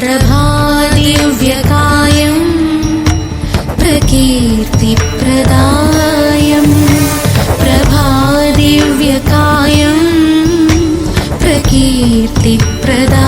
प्रभालिव्यकायं प्रकीर्तिप्रदायम् प्रभालिव्यकाय प्रकीर्तिप्रदा